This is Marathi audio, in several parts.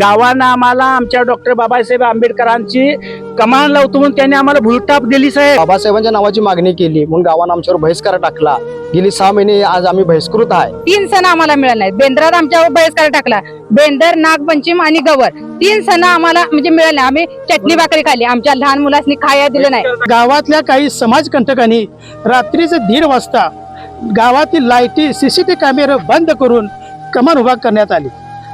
गावानं आम्हाला आमच्या डॉक्टर बाबासाहेब आंबेडकरांची कमान लावतो म्हणून त्यांनी आम्हाला भुलटाप दिली साहेब. बाबासाहेबांच्या नावाची मागणी केली म्हणून गावानं आमच्यावर बहिष्कार टाकला. गेली सहा महिने आज आम्ही बहिष्कृत आहे. तीन सण आम्हाला मिळाले नाहीत. बेंद्रात आमच्यावर बहिष्कार टाकला. बेंदर नागपंचम आणि गवर. तीन सण आम्हाला म्हणजे मिळाले नाही. आम्ही चटणी भाकरी खाल्ली आमच्या लहान मुलांनी खाया दिलं नाही. गावातल्या काही समाजकंटकांनी रात्रीचे दीड वाजता गावातील लाईटी सीसीटीव्ही कॅमेरे बंद करून कमान उभा करण्यात आली.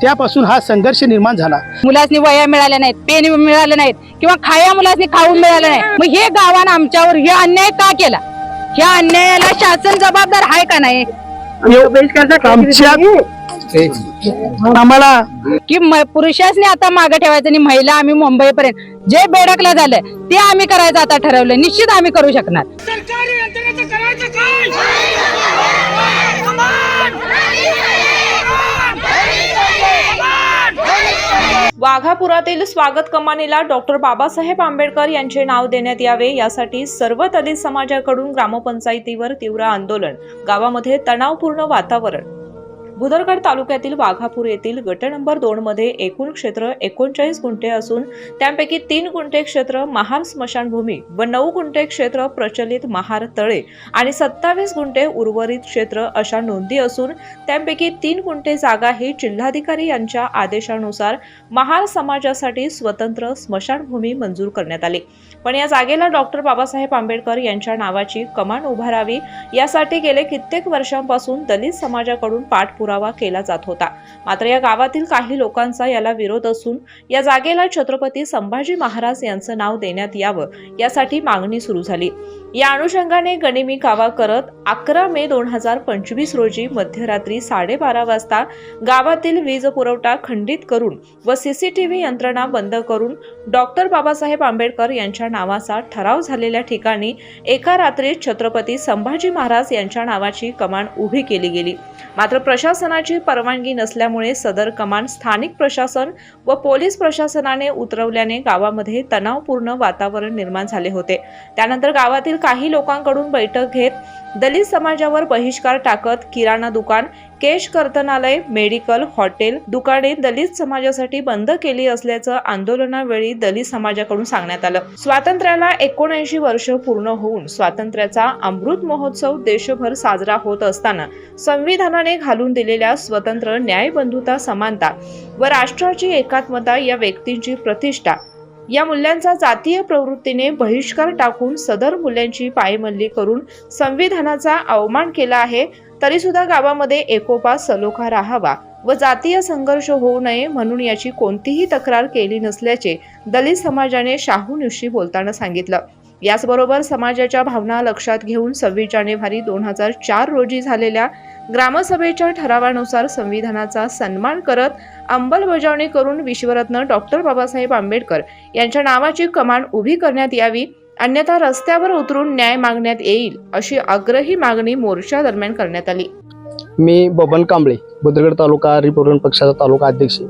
त्यापासून हा संघर्ष निर्माण झाला. मुलांनी वया मिळाल्या नाहीत पेन मिळाले नाहीत किंवा खाया मुलांनी खाऊन मिळालं नाही मग हे गावानं आमच्यावर हे अन्याय का केला? ह्या अन्यायाला शासन जबाबदार आहे का नाही? आम्हाला की पुरुषासनी आता मागे ठेवायचं आणि महिला आम्ही मुंबईपर्यंत जे बेडकला झालं ते आम्ही करायचं आता ठरवलं. निश्चित आम्ही करू शकणार सरकारी यंत्रणेचं करायचं काय वाघापुरातील स्वागत कमानीला डॉक्टर बाबासाहेब आंबेडकर यांचे नाव देण्यात यावे. यासाठी सर्व दलित समाजाकडून ग्रामपंचायतीवर तीव्र आंदोलन. गावामध्ये तणावपूर्ण वातावरण. भुदरगड तालुक्यातील वाघापूर येथील गट नंबर दोन मध्ये एकूण क्षेत्र एकोणचाळीस गुंठे असून त्यापैकी तीन गुंठे क्षेत्र महार स्मशानभूमी व नऊ गुंठे क्षेत्र प्रचलित महार तळे आणि सत्तावीस गुंठे उर्वरित क्षेत्र अशा नोंदी असून त्यापैकी तीन गुंठे जागा ही जिल्हाधिकारी यांच्या आदेशानुसार महार समाजासाठी स्वतंत्र स्मशानभूमी मंजूर करण्यात आली. पण या जागेला डॉक्टर बाबासाहेब आंबेडकर यांच्या नावाची कमान उभारावी यासाठी गेले कित्येक वर्षांपासून दलित समाजाकडून पाठपुरावा केला जात होता. मात्र या गावातील काही लोकांचा याला विरोध असून या जागेला छत्रपती संभाजी महाराज यांचं नाव देण्यात यावं यासाठी मागणी सुरू झाली. या अनुषंगाने गनिमी कावा करत अकरा मे दोन हजार पंचवीस रोजी मध्यरात्री साडेबारा वाजता गावातील वीज पुरवठा खंडित करून व सीसीटीव्ही यंत्रणा बंद करून डॉक्टर बाबासाहेब आंबेडकर यांच्या नावाचा ठराव झालेल्या ठिकाणी एका रात्रीत छत्रपती संभाजी महाराज यांच्या नावाची कमान उभी केली गेली. मात्र प्रशासनाची परवानगी नसल्यामुळे सदर कमान स्थानिक प्रशासन व पोलीस प्रशासनाने उतरवल्याने गावामध्ये तणावपूर्ण वातावरण निर्माण झाले होते. त्यानंतर गावातील काही लोकांकडून बैठक घेत दलित समाजावर बहिष्कार टाकत किराणा दुकान केश कर्तनालय मेडिकल हॉटेल दुकाने दलित समाजासाठी बंद केली असल्याचं आंदोलनावेळी दलित समाजाकडून सांगण्यात आलं. स्वातंत्र्याला एकोणऐंशी वर्ष पूर्ण होऊन स्वातंत्र्याचा अमृत महोत्सव देशभर साजरा होत असताना संविधानाने घालून दिलेल्या स्वतंत्र न्यायबंधुता समानता व राष्ट्राची एकात्मता या व्यक्तींची प्रतिष्ठा या मूल्यांचा जातीय प्रवृत्तीने बहिष्कार टाकून सदर मूल्यांची पायमल्ली करून संविधानाचा अवमान केला आहे तरी सुद्धा गावामध्ये एकोपा सलोखा राहावा व जातीय संघर्ष होऊ नये म्हणून याची कोणतीही तक्रार केली नसल्याचे दलित समाजाने शाहूनिशी बोलताना सांगितलं. याचबरोबर समाजाच्या भावना लक्षात घेऊन सव्वीस जानेवारी दोन हजार चार रोजी झालेल्या ग्रामसभेच्या ठरावानुसार संविधानाचा सन्मान करत अंमलबजावणी करून विश्वरत्न डॉक्टर बाबासाहेब आंबेडकर यांच्या नावाची कमान उभी करण्यात यावी अन्यथा रस्त्यावर उतरून न्याय मागण्यात येईल अशी आग्रही मागणी मोर्चा दरम्यान करण्यात आली. मी बबन कांबळे बुद्रगड तालुका रिपब्लिकन पक्षाचा तालुका अध्यक्ष.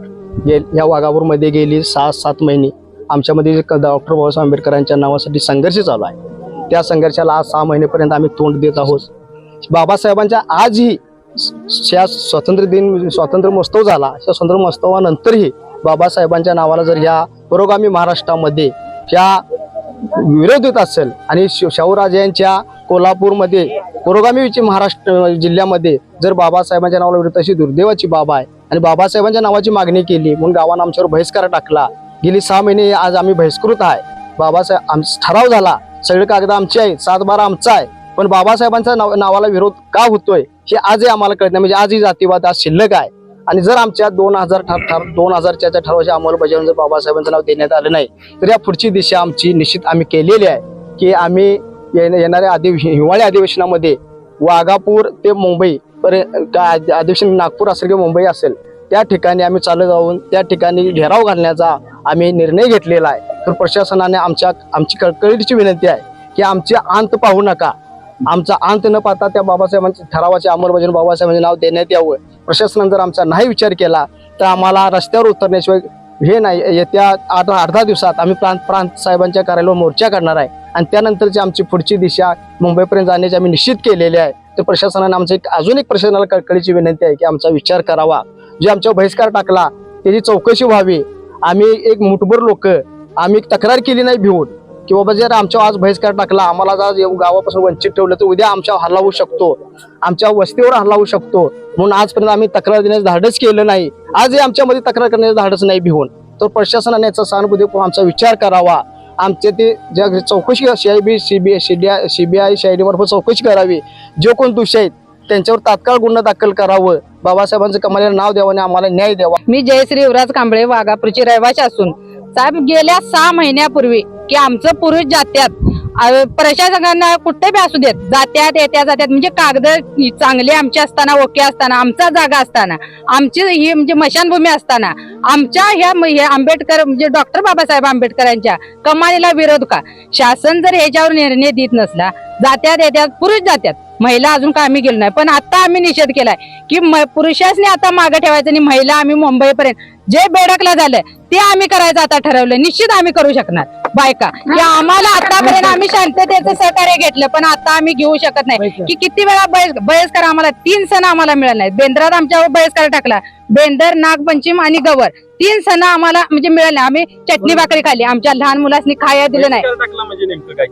गे या वाघापूरमध्ये गेली सहा सात महिने आमच्यामध्ये डॉक्टर बाबासाहेब आंबेडकरांच्या नावासाठी संघर्ष चालू आहे. त्या संघर्षाला आज सहा महिनेपर्यंत आम्ही तोंड देत आहोत. बाबासाहेबांच्या आजही या स्वातंत्र्य दिन स्वातंत्र्य महोत्सव झाला. त्या स्वातंत्र्य महोत्सवानंतरही बाबासाहेबांच्या नावाला जर ह्या पुरोगामी महाराष्ट्रामध्ये ह्या विरोध होत असेल आणि शि- शाहूराजे यांच्या कोल्हापूरमध्ये पुरोगामीची महाराष्ट्र जिल्ह्यामध्ये जर बाबासाहेबांच्या नावाला विरोध अशी दुर्दैवाची बाब आहे. आणि बाबासाहेबांच्या नावाची मागणी केली म्हणून गावानं आमच्यावर बहिष्कार टाकला. गेली सहा महिने आज आम्ही बहिष्कृत आहे. बाबासाहेब आम ठराव झाला सगळे कागद आमचे आहे सात बारा आमचा आहे. पण बाबासाहेबांचा नाव नावाला विरोध का होतोय हे आजही आम्हाला कळत नाही. म्हणजे आजही जातीवाद आज शिल्लक आहे. आणि जर आमच्या दोन हजार ठर ठर दोन हजारच्या त्या ठरावाची अंमलबजावणी जर बाबासाहेबांचं नाव देण्यात आलं नाही तर या पुढची दिशा आमची निश्चित आम्ही केलेली आहे. की आम्ही येणाऱ्या अधि हिवाळी अधिवेशनामध्ये वाघापूर ते मुंबई पर्यंत काय अधि- अधिवेशन नागपूर असेल किंवा मुंबई असेल त्या ठिकाणी आम्ही चालत जाऊन त्या ठिकाणी घेराव घालण्याचा आम्ही निर्णय घेतलेला आहे. तर प्रशासनाने आमच्या आमची कळकळीची विनंती आहे की आमचे अंत पाहू नका. आमचा अंत न पाहता त्या बाबासाहेबांच्या ठरावाची अंमलबजावणी बाबासाहेबांचे नाव देण्यात यावं. प्रशासनानं जर आमचा नाही विचार केला तर आम्हाला रस्त्यावर उतरण्याशिवाय हे नाही. येत्या आठ अर्धा दिवसात आम्ही प्रांत प्रांत साहेबांच्या कार्यालयावर मोर्चा करणार आहे. आणि त्यानंतरची आमची पुढची दिशा मुंबईपर्यंत जाण्याची आम्ही निश्चित केलेली आहे. तर प्रशासनाने आमचं एक अजून एक प्रशासनाला कळकळीची विनंती आहे की आमचा विचार करावा. जे आमच्यावर बहिष्कार टाकला त्याची चौकशी व्हावी. आम्ही एक मुठभर लोक आम्ही तक्रार केली नाही भिवून की बाबा जर आमच्या आज बहिष्कार टाकला आम्हाला जर गावापासून वंचित ठेवलं तर उद्या आमच्या हल्ला होऊ शकतो. आमच्या वस्तीवर हल्ला होऊ शकतो. म्हणून आजपर्यंत आम्ही तक्रार देण्याचं धाडच केलं नाही. आजही आमच्यामध्ये तक्रार करण्याचं धाडच नाही भिवून. तर प्रशासनाने याचा सहानुभूती आमचा विचार करावा. आमचे ते ज्या चौकशी CIB CBI CDI CBI CID मार्फत चौकशी करावी. जे कोण दोषी आहेत त्यांच्यावर तात्काळ गुन्हा दाखल करावं. बाबासाहेबांचं कमालीला नाव द्यावं आणि आम्हाला न्याय द्यावा. मी जयश्री युवराज कांबळे वाघापूरची रहिवाशी असून. साहेब गेल्या सहा महिन्यापूर्वी की आमचं पुरुष जात्यात. प्रशासकांना कुठे बी असू देत जात्यात येत्या जात्यात. म्हणजे कागद चांगले आमचे असताना ओके असताना आमचा जागा असताना आमची ही म्हणजे मशानभूमी असताना आमच्या ह्या म- हे आंबेडकर म्हणजे डॉक्टर बाबासाहेब आंबेडकरांच्या कमालीला विरोध का? शासन जर ह्याच्यावर निर्णय देत नसला जात्यात येत्यात पुरुष जात्यात. महिला अजून का आम्ही गेलो नाही. पण आता आम्ही निषेध केलाय की म- पुरुषासनी आता मागे ठेवायचं आणि महिला आम्ही मुंबईपर्यंत जे बेडकला झालं ते आम्ही करायचं आता ठरवलं निश्चित आम्ही करू शकणार. बायका. की आम्हाला आतापर्यंत आम्ही शांततेचं सहकार्य घेतलं पण आता आम्ही घेऊ शकत नाही. की किती वेळा बहिष- बहिष्कार आम्हाला तीन सण आम्हाला मिळाले नाही बेंद्रात आमच्यावर बहिष्कार टाकला. बेंदर नागपंचम आणि गवर. तीन सण आम्हाला म्हणजे मिळाले आम्ही चटणी भाकरी खाल्ली. आमच्या लहान मुलांनी खाया दिलं नाही.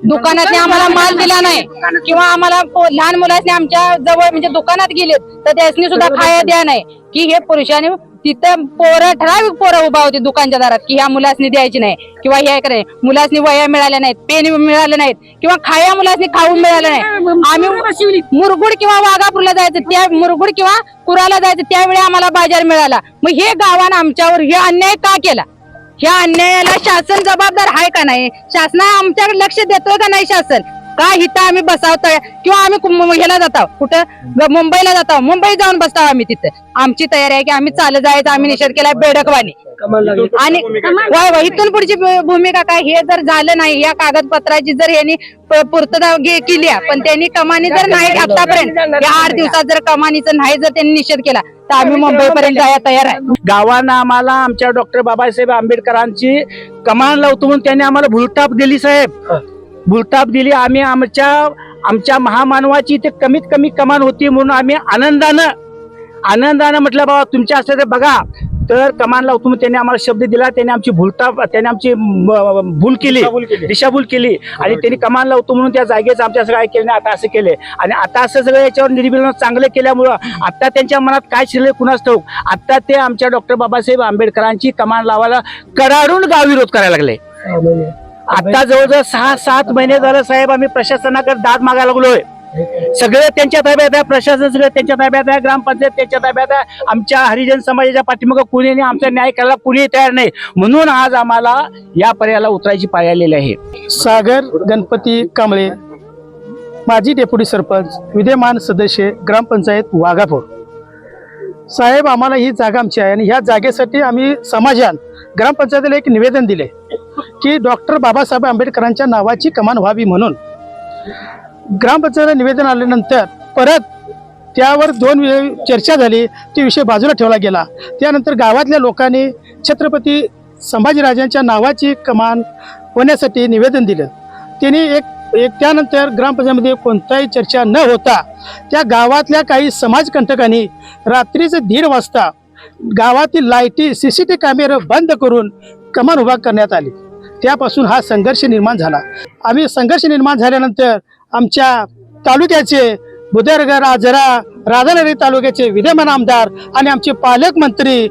दुकानातने आम्हाला माल दिला नाही. किंवा आम्हाला लहान मुलांनी आमच्या जवळ म्हणजे दुकानात गेलेत तर त्यासनी सुद्धा खाया द्या नाही. की हे पुरुषाने तिथं पोरं ठराविक पोरं उभा होती दुकानच्या दारात की ह्या मुलासनी द्यायची नाही किंवा ह्या करे मुलासनी वया मिळाल्या नाहीत पेन मिळाले नाहीत किंवा खाया मुलासनी खाऊन मिळालं नाही. आम्ही मुरगुड किंवा वाघापूरला जायचं त्या मुरगुड किंवा कुराला जायचं त्यावेळी आम्हाला बाजार मिळाला. मग हे गावानं आमच्यावर हे अन्याय का केला? ह्या अन्यायाला शासन जबाबदार आहे का नाही? शासना आमच्याकडे लक्ष देतोय का नाही शासन? का इथं आम्ही बसावतोय? किंवा आम्ही ह्याला जातो कुठं? मुंबईला जातो मुंबई जाऊन बसतो आम्ही तिथं. आमची तयारी आहे की आम्ही चालत जायचं आम्ही निषेध केलाय बेडकवाणी. आणि इथून पुढची भूमिका काय? हे जर झालं नाही या कागदपत्राची जर यांनी पूर्तता केली आहे, पण त्यांनी कमानी जर नाही आतापर्यंत या आठ दिवसात जर कमानीचं नाही जर त्यांनी निषेध केला तर आम्ही मुंबईपर्यंत जायला तयार आहे. गावानं आम्हाला आमच्या डॉक्टर बाबासाहेब आंबेडकरांची कमान लावतो म्हणून त्यांनी आम्हाला भूलटाप दिली साहेब. भुलटाप दिली. आम्ही आमच्या आमच्या महामानवाची ते कमीत कमी कमान होती म्हणून आम्ही आनंदानं आनंदानं म्हटलं बाबा तुमच्या असं ते बघा. तर कमान लावतो म्हणून त्यांनी आम्हाला शब्द दिला. त्यांनी आमची भुलटाप त्यांनी आमची भूल केली. दिशाभूल केली. आणि त्यांनी कमान लावतो म्हणून त्या जागेच आमच्या सगळं केलं नाही, आता असं केले. आणि आता असं सगळं याच्यावर निर्मिलन चांगलं केल्यामुळं आता त्यांच्या मनात काय शिरले कुणाच ठाऊक? आता ते आमच्या डॉक्टर बाबासाहेब आंबेडकरांची कमान लावायला कडाडून गाव विरोध करायला लागले. आता जवळजवळ सहा सात महिने झालं साहेब आम्ही प्रशासनाकडे दाद मागायला लागलोय. सगळं त्यांच्या ताब्यात आहे प्रशासन सगळं त्यांच्या ताब्यात आहे ग्रामपंचायत त्यांच्या ताब्यात आहे. आमच्या हरिजन समाजाच्या पाठीमागं कुणी आमचा न्याय करायला कुणी तयार नाही. म्हणून आज आम्हाला या पर्यायाला उतरायची पाळी आलेली आहे. सागर गणपती कांबळे माजी डेप्युटी सरपंच विद्यमान सदस्य ग्रामपंचायत वाघापूर. साहेब आम्हाला ही जागा आमची आहे आणि ह्या जागेसाठी आम्ही समाजान ग्रामपंचायतीला एक निवेदन दिले. की डॉक्टर बाबासाहेब आंबेडकरांच्या नावाची कमान व्हावी म्हणून. ग्रामपंचायतीला निवेदन आल्यानंतर परत त्यावर दोन चर्चा झाली. ती विषय बाजूला ठेवला गेला. त्यानंतर गावातल्या लोकांनी छत्रपती संभाजीराजांच्या नावाची कमान होण्यासाठी निवेदन दिलं. त्यांनी एक एक त्यानंतर ग्रामपंचायतीमध्ये कोणताही चर्चा न होता त्या गावातल्या काही समाजकंटकांनी रात्रीचे दीड वाजता गावातील लाईटी सी सी टी कॅमेरे बंद करून कमान उभा करण्यात आली. त्यापासून हा संघर्ष निर्माण झाला. आम्ही संघर्ष निर्माण झाल्यानंतर आमच्या तालुक्याचे बुदरगर आजरा राधानगरी तालुक्याचे विद्यमान आमदार आणि आमचे पालकमंत्री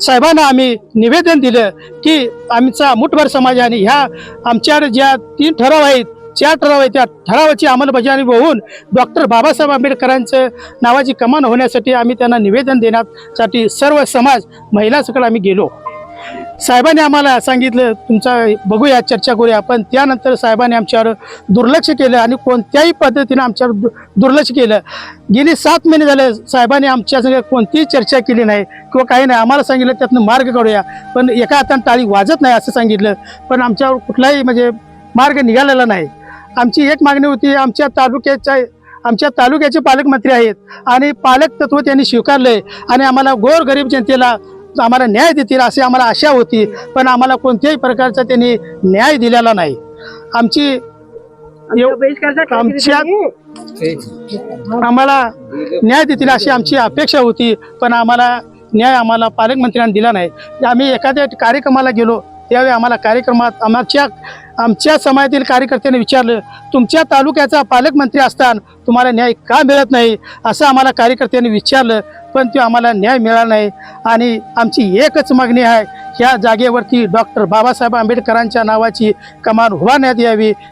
साहेबांना आम्ही निवेदन दिलं की आमचा मुठभर समाज आणि ह्या आमच्याकडे ज्या तीन ठराव आहेत चार ठराव आहेत त्या ठरावाची अंमलबजावणी होऊन डॉक्टर बाबासाहेब आंबेडकरांचं नावाची कमान होण्यासाठी आम्ही त्यांना निवेदन देण्यासाठी सर्व समाज महिला सकट आम्ही गेलो. साहेबांनी आम्हाला सांगितलं तुमचा बघूया चर्चा करूया. पण त्यानंतर साहेबांनी आमच्यावर दुर्लक्ष केलं आणि कोणत्याही पद्धतीनं आमच्यावर दुर्लक्ष केलं. गेली सात महिने झाले साहेबांनी आमच्या सगळ्या कोणतीही चर्चा केली नाही किंवा काही नाही. आम्हाला सांगितलं त्यातनं मार्ग काढूया. पण एका हाताने टाळी वाजत नाही असं सांगितलं. पण आमच्यावर कुठलाही म्हणजे मार्ग निघालेला नाही. आमची एक मागणी होती आमच्या तालुक्याच्या आमच्या तालुक्याचे पालकमंत्री आहेत आणि पालक तत्व त्यांनी स्वीकारलंय आणि आम्हाला गोर गरीब जनतेला आम्हाला न्याय देतील अशी आम्हाला आशा होती पण आम्हाला कोणत्याही प्रकारचा त्यांनी न्याय दिलेला नाही. आमची आमच्या आम्हाला न्याय देतील अशी आमची अपेक्षा होती पण आम्हाला न्याय आम्हाला पालकमंत्र्यांनी दिला नाही. आम्ही एखाद्या कार्यक्रमाला गेलो त्यावेळी आम्हाला कार्यक्रमात आमच्या आमच्या समाजातील कार्यकर्त्यांनी विचारलं तुमच्या तालुक्याचा पालकमंत्री असताना तुम्हाला न्याय का मिळत नाही? असं आम्हाला कार्यकर्त्यांनी विचारलं. पण ते आम्हाला न्याय मिळाला नाही. आणि आमची एकच मागणी आहे ह्या जागेवरती डॉक्टर बाबासाहेब आंबेडकरांच्या नावाची कमान उभारण्यात यावी.